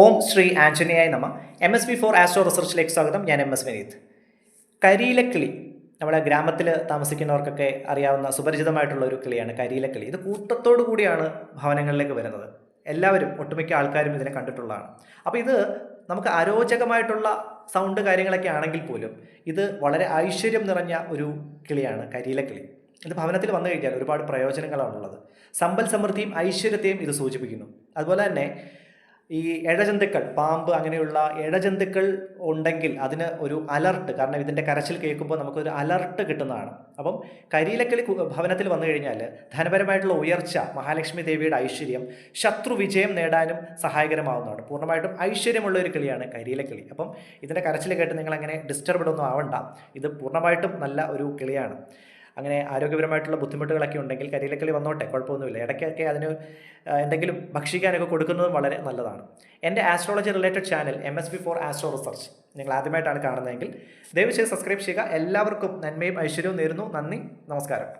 ഓം ശ്രീ ആഞ്ജനേയായ നമ. M S B four astro റിസർച്ചിലേക്ക് സ്വാഗതം. ഞാൻ എം എസ് വിനീത്. കരിയിലക്കിളി. നമ്മുടെ ഗ്രാമത്തിൽ താമസിക്കുന്നവർക്കൊക്കെ അറിയാവുന്ന സുപരിചിതമായിട്ടുള്ള ഒരു കിളിയാണ് കരിയിലക്കിളി. ഇത് കൂട്ടത്തോടു കൂടിയാണ് ഭവനങ്ങളിലേക്ക് വരുന്നത്. എല്ലാവരും ഒട്ടുമിക്ക ആൾക്കാരും ഇതിനെ കണ്ടിട്ടുള്ളതാണ്. അപ്പോൾ ഇത് നമുക്ക് അരോചകമായിട്ടുള്ള സൗണ്ട് കാര്യങ്ങളൊക്കെ ആണെങ്കിൽ പോലും ഇത് വളരെ ഐശ്വര്യം നിറഞ്ഞ ഒരു കിളിയാണ് കരിയിലക്കിളി. ഇത് ഭവനത്തിൽ വന്നു കഴിഞ്ഞാൽ ഒരുപാട് പ്രയോജനങ്ങളാണുള്ളത്. സമ്പൽ സമൃദ്ധിയും ഐശ്വര്യത്തെയും ഇത് സൂചിപ്പിക്കുന്നു. അതുപോലെ തന്നെ ഈ ഇഴജന്തുക്കൾ പാമ്പ് അങ്ങനെയുള്ള ഇഴജന്തുക്കൾ ഉണ്ടെങ്കിൽ അതിന് ഒരു അലർട്ട് കാരണം ഇതിന്റെ കരച്ചിൽ കേൾക്കുമ്പോൾ നമുക്കൊരു അലർട്ട് കിട്ടുന്നതാണ്. അപ്പം കരിയിലക്കളി ഭവനത്തിൽ വന്നു കഴിഞ്ഞാൽ ധനപരമായിട്ടുള്ള ഉയർച്ച മഹാലക്ഷ്മി ദേവിയുടെ ഐശ്വര്യം ശത്രു വിജയം നേടാനും സഹായകരമാവുന്നതാണ്. പൂർണമായിട്ടും ഐശ്വര്യമുള്ള ഒരു കിളിയാണ് കരിയിലക്കിളി. അപ്പം ഇതിന്റെ കരച്ചിൽ കേട്ട് നിങ്ങൾ അങ്ങനെ ഒന്നും ആവണ്ട. ഇത് പൂർണമായിട്ടും നല്ല ഒരു കിളിയാണ്. അങ്ങനെ ആരോഗ്യപരമായിട്ടുള്ള ബുദ്ധിമുട്ടുകളൊക്കെ ഉണ്ടെങ്കിൽ കരിയിലക്കളി വന്നോട്ടെ കുഴപ്പമൊന്നുമില്ല. ഇടയ്ക്കൊക്കെ അതിന് എന്തെങ്കിലും ഭക്ഷിക്കാനൊക്കെ കൊടുക്കുന്നതും വളരെ നല്ലതാണ്. എന്റെ astrology related channel M S B four astro research നിങ്ങൾ ആദ്യമായിട്ടാണ് കാണുന്നതെങ്കിൽ ദയവ് ചെയ്ത് സബ്സ്ക്രൈബ് ചെയ്യുക. എല്ലാവർക്കും നന്മയും ഐശ്വര്യവും നേരുന്നു. നന്ദി നമസ്കാരം.